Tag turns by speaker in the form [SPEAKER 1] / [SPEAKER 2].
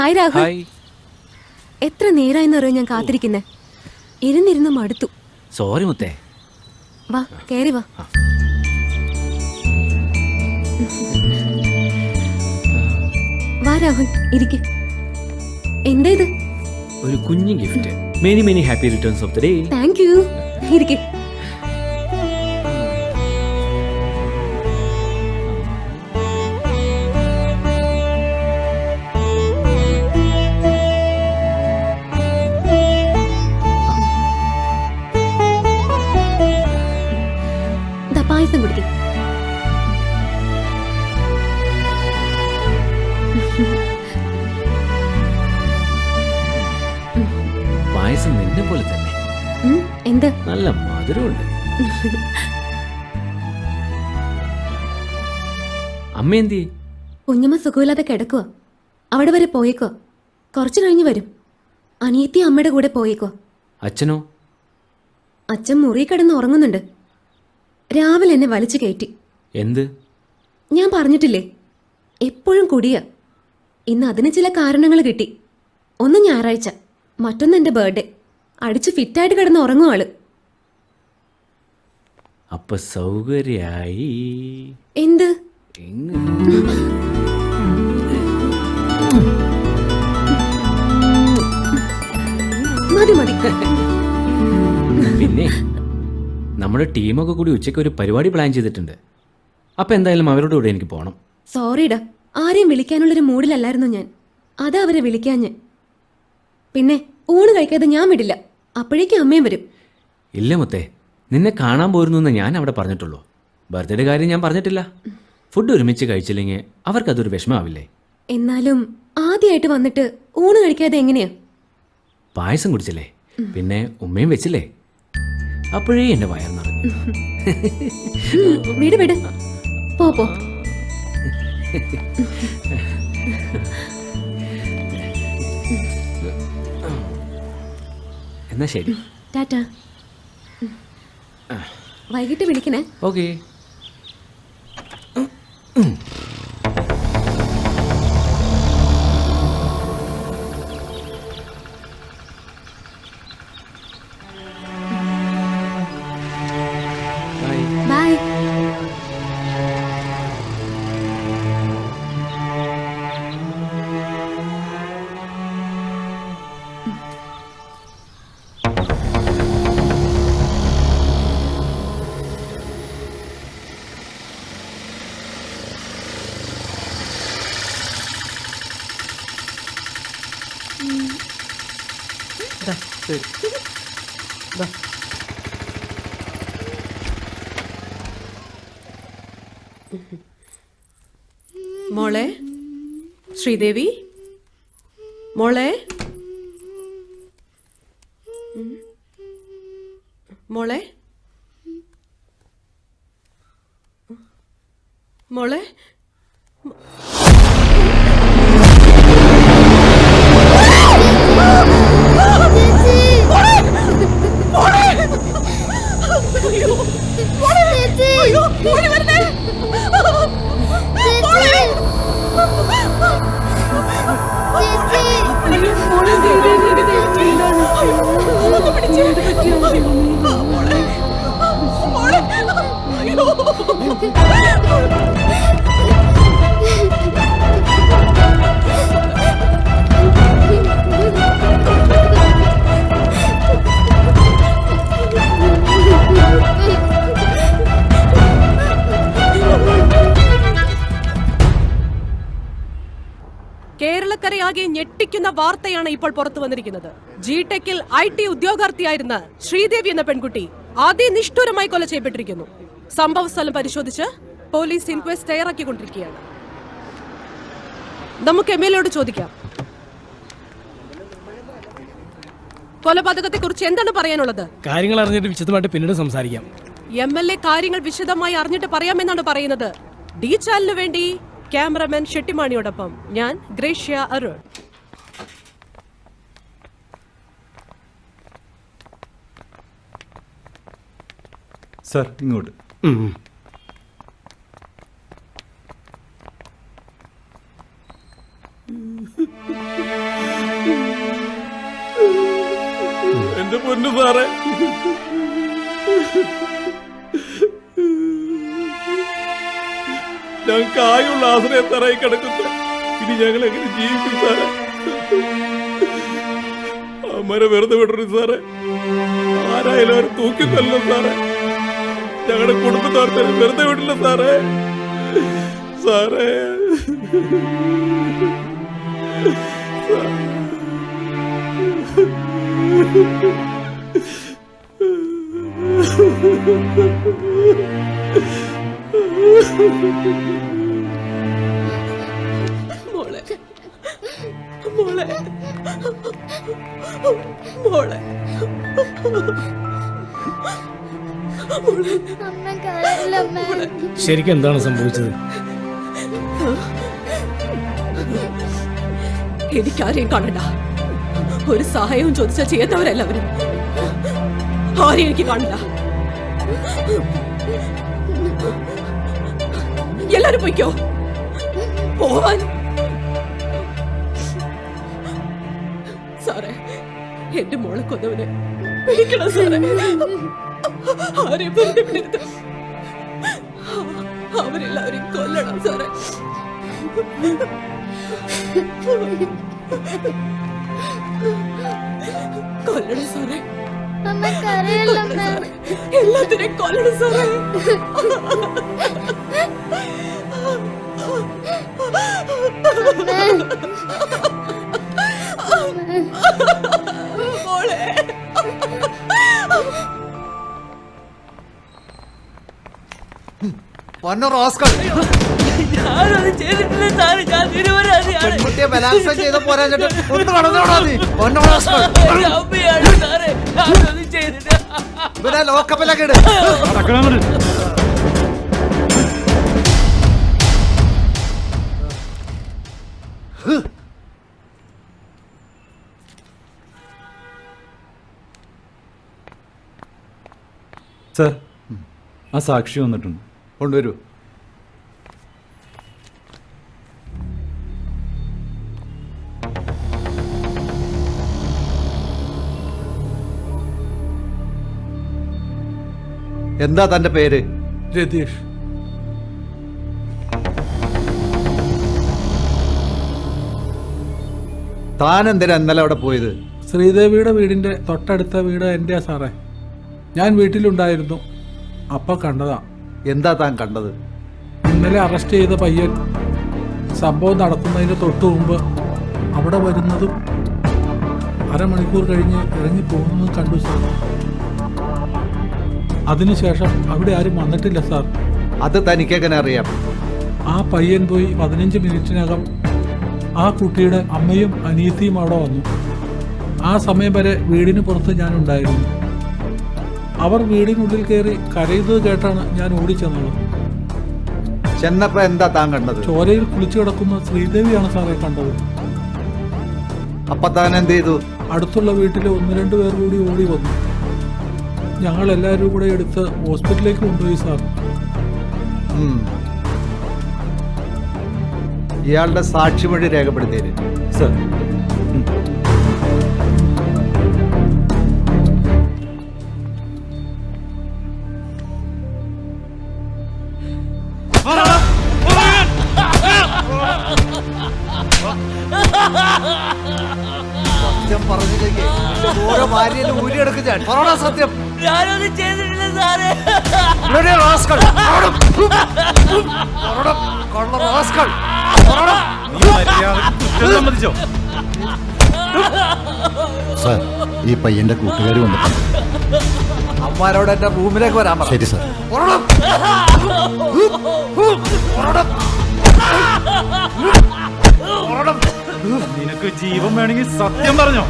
[SPEAKER 1] Hi Rahul.
[SPEAKER 2] Hi.
[SPEAKER 1] എത്ര നേരായെന്നറിയോ ഞാൻ കാത്തിരിക്കുന്നേ? ഇരുന്നിരുന്ന് മടുത്തു.
[SPEAKER 2] സോറി മുത്തേ.
[SPEAKER 1] വാ കേറി വാ. വാ രാഹുൽ ഇരിക്ക്. എന്താ ഇത്?
[SPEAKER 2] ഒരു കുഞ്ഞു gift. Many many happy returns of the day
[SPEAKER 1] thank you ഇരിക്ക്. പായസം
[SPEAKER 2] നിന്നെ പോലെ തന്നെ.
[SPEAKER 1] എന്ത്?
[SPEAKER 2] നല്ല മധുരമുണ്ട്. അമ്മ എന്തി
[SPEAKER 1] കുഞ്ഞമ്മ സുഖമില്ലാതെ കിടക്കുക അവിടെ വരെ പോയേക്കോ. കുറച്ചു കഴിഞ്ഞ് വരും. അനിയത്തി അമ്മയുടെ കൂടെ പോയേക്കോ.
[SPEAKER 2] അച്ഛനോ?
[SPEAKER 1] അച്ഛൻ മുറി കിടന്ന് ഉറങ്ങുന്നുണ്ട്. രാവിലെ എന്നെ വലിച്ചു കയറ്റി.
[SPEAKER 2] എന്ത്?
[SPEAKER 1] ഞാൻ പറഞ്ഞിട്ടില്ലേ? എപ്പോഴും കുടിയ. ഇന്ന് അതിന് ചില കാരണങ്ങൾ കിട്ടി. ഒന്ന് ഞായറാഴ്ച. മറ്റൊന്ന് എന്റെ ബർത്ത്ഡേ. അടിച്ച് ഫിറ്റായിട്ട് കിടന്ന് ഉറങ്ങും ആൾ.
[SPEAKER 2] അപ്പൊ സൗകര്യായി.
[SPEAKER 1] എന്ത്? മതി മതി.
[SPEAKER 2] പിന്നെ നമ്മുടെ ടീമൊക്കെ കൂടി ഉച്ചയ്ക്ക് ഒരു പരിപാടി പ്ലാൻ ചെയ്തിട്ടുണ്ട്. അപ്പൊ എന്തായാലും അവരുടെ കൂടെ എനിക്ക് പോകണം
[SPEAKER 1] സോറിടാ. ആരെയും വിളിക്കാനുള്ളൊരു മൂഡിലല്ലായിരുന്നു ഞാൻ. അതാ അവരെ വിളിക്കാഞ്ഞ് പിന്നെ ഊണ് കഴിക്കാതെ ഞാൻ വിടില്ല. അപ്പോഴേക്കും അമ്മയും വരും.
[SPEAKER 2] ഇല്ല മുത്തേ നിന്നെ കാണാൻ പോരുന്നു എന്ന് ഞാൻ അവിടെ പറഞ്ഞിട്ടുള്ളൂ. ബർത്ത്ഡേ കാര്യം ഞാൻ പറഞ്ഞിട്ടില്ല. ഫുഡ് ഒരുമിച്ച് കഴിച്ചില്ലെങ്കിൽ അവർക്കതൊരു വിഷമാവില്ലേ
[SPEAKER 1] എന്നാലും ആദ്യമായിട്ട് വന്നിട്ട് ഊണ് കഴിക്കാതെ എങ്ങനെയാ?
[SPEAKER 2] പായസം കുടിച്ചില്ലേ? പിന്നെ ഉമ്മയും വെച്ചില്ലേ? അപ്പോഴേ എന്റെ വയർ നിറഞ്ഞു.
[SPEAKER 1] വിട് വിട്. പോ പോ.
[SPEAKER 2] എന്നാ ശരി.
[SPEAKER 1] ടാറ്റ. വൈകിട്ട് വിളിക്കണേ.
[SPEAKER 2] ഓക്കേ.
[SPEAKER 3] മോളെ ശ്രീദേവി? മോളെ. മോളെ? മോളെ? കേരളക്കരയാകെ ഞെട്ടിക്കുന്ന വാർത്തയാണ് ഇപ്പോൾ പുറത്തു വന്നിരിക്കുന്നത്. ജി ടെക്കിൽ ഐ ടി ഉദ്യോഗാർത്ഥിയായിരുന്ന ശ്രീദേവി എന്ന പെൺകുട്ടി അതിനിഷ്ഠുരമായി കൊല ചെയ്യപ്പെട്ടിരിക്കുന്നു. സംഭവ സ്ഥലം പരിശോധിച്ച് പോലീസ് ഇൻക്വസ്റ്റ് തയ്യാറാക്കിക്കൊണ്ടിരിക്കുകയാണ്. നമുക്ക് എം എൽ എയോട് ചോദിക്കാം. കൊലപാതകത്തെ കുറിച്ച് എന്താണ് പറയാനുള്ളത്?
[SPEAKER 4] കാര്യങ്ങൾ അറിഞ്ഞിട്ട് വിശദമായിട്ട് പിന്നീട് സംസാരിക്കാം.
[SPEAKER 3] എം എൽ എ കാര്യങ്ങൾ വിശദമായി അറിഞ്ഞിട്ട് പറയാമെന്നാണ് പറയുന്നത്. ഡി ചാനലിനു വേണ്ടി ക്യാമറമാൻ ഷെട്ടിമാണിയോടൊപ്പം ഞാൻ ഗ്രേഷ്യ അരുൺ.
[SPEAKER 5] സർ ഇങ്ങോട്ട്.
[SPEAKER 4] എന്റെ പൊന്നു സാറേ. ഞങ്ങൾക്ക് ആയുള്ള ആശ്രയത്തറായി കിടക്കുന്ന. ഇനി ഞങ്ങൾ എങ്ങനെ ജീവിക്കും സാറേ? അമ്മരെ വെറുതെ വിടരുത് സാറേ. ആരായാലും അവർ തൂക്കിക്കൊല്ലോ സാറേ. ഞങ്ങളുടെ കുടുംബത്തോർത്തെ വെറുതെ വിടില്ല സാറേ. സാറേ.
[SPEAKER 3] മോളെ. മോളെ. മോളെ.
[SPEAKER 4] ശരിക്കും എന്താണ് സംഭവിച്ചത്?
[SPEAKER 3] എനിക്കാരെയും കാണണ്ട. ഒരു സഹായവും ചോദിച്ചാൽ ചെയ്യാത്തവരല്ല അവർ. ആരെയും എനിക്ക് കാണണ്ട. എല്ലാരും പൊയ്ക്കോ. പോവാൻ. സാറേ എന്റെ മോളെ കൊന്നവനെ പിടിക്കണം സാറേ. ആരെയും വെറുതെ വിടരുത്. അവരെല്ലാവരെയും കൊല്ലണം സാറേ. കൊല്ലണം സാറേ. എല്ലാത്തിനെയും കൊല്ലണം സാറേ. മോളെ.
[SPEAKER 6] പൊന്ന റോസ്കൾ പെൺകുട്ടിയെ ബലാത്സംഗം ചെയ്ത പോരാഞ്ഞിട്ട് ഒന്ന് കടന്നോടാ നീ. പൊന്ന റോസ്കൾ ഇവനെ ലോക്കപ്പിലൊക്കെ ഇട്.
[SPEAKER 5] സർ ആ സാക്ഷി വന്നിട്ടുണ്ട്.
[SPEAKER 6] കൊണ്ടുവരൂ. എന്താ തന്റെ പേര്?
[SPEAKER 4] രതീഷ്.
[SPEAKER 6] താൻ എന്തിനാ ഇന്നലെ അവിടെ പോയത്?
[SPEAKER 7] ശ്രീദേവിയുടെ വീടിന്റെ തൊട്ടടുത്ത വീട് എന്റെയാ സാറേ. ഞാൻ വീട്ടിലുണ്ടായിരുന്നു. അപ്പ കണ്ടതാ.
[SPEAKER 6] എന്താ താൻ കണ്ടത്?
[SPEAKER 7] ഇന്നലെ അറസ്റ്റ് ചെയ്ത പയ്യൻ സംഭവം നടക്കുന്നതിന് തൊട്ടു മുമ്പ് അവിടെ വരുന്നതും അരമണിക്കൂർ കഴിഞ്ഞ് ഇറങ്ങി പോകുന്നതും കണ്ടു സാർ. അതിനുശേഷം അവിടെ ആരും വന്നിട്ടില്ല സാർ.
[SPEAKER 6] അത് തനിക്കെങ്ങനെ അറിയാം?
[SPEAKER 7] ആ പയ്യൻ പോയി പതിനഞ്ച് മിനിറ്റിനകം ആ കുട്ടിയുടെ അമ്മയും അനിയത്തിയും അവിടെ വന്നു. ആ സമയം വരെ വീടിന് പുറത്ത് ഞാൻ ഉണ്ടായിരുന്നു. അവർ വീടിനുള്ളിൽ കയറി കരയുന്നത് കേട്ടാണ് ഞാൻ ഓടിച്ചെന്നത്
[SPEAKER 6] ചെന്നപ്പോ എന്താ താൻ കണ്ടത്?
[SPEAKER 7] ചോരയിൽ കുളിച്ചു കിടക്കുന്ന ശ്രീദേവിയാണ് സാറേ കണ്ടത്.
[SPEAKER 6] അപ്പൊ താൻ എന്ത് ചെയ്തു?
[SPEAKER 7] അടുത്തുള്ള വീട്ടിലെ ഒന്ന് രണ്ട് പേർ കൂടി ഓടി വന്നു. ഞങ്ങൾ എല്ലാവരും കൂടെ എടുത്ത് ഹോസ്പിറ്റലിലേക്ക് കൊണ്ടുപോയി സാർ.
[SPEAKER 6] ഇയാളുടെ സാക്ഷിമൊഴി രേഖപ്പെടുത്തിയത്
[SPEAKER 5] സർ
[SPEAKER 6] സത്യം പറഞ്ഞില്ലെങ്കിൽ ഓരോ ഭാര്യയിലും ഊരിയെടുക്കും ഞാൻ പറയണോ സത്യം
[SPEAKER 8] ഞാനൊന്നും ചെയ്തിട്ടില്ല സാറേ
[SPEAKER 6] ഇവിടെ റാസ്കൾ. പറയണം. പറയണം. കള്ള റാസ്കൾ. പറയണം.
[SPEAKER 5] സമ്മതിച്ചോ
[SPEAKER 9] സാർ ഈ പയ്യന്റെ കൂട്ടുകാർ വന്നിട്ടുണ്ട്
[SPEAKER 6] അമ്മാരോട് എന്റെ റൂമിലേക്ക് വരാൻ പറ
[SPEAKER 9] ശരി സാർ.
[SPEAKER 6] പറയണം. പറയണം.
[SPEAKER 5] നിനക്ക് ജീവൻ വേണമെങ്കിൽ സത്യം പറഞ്ഞോ.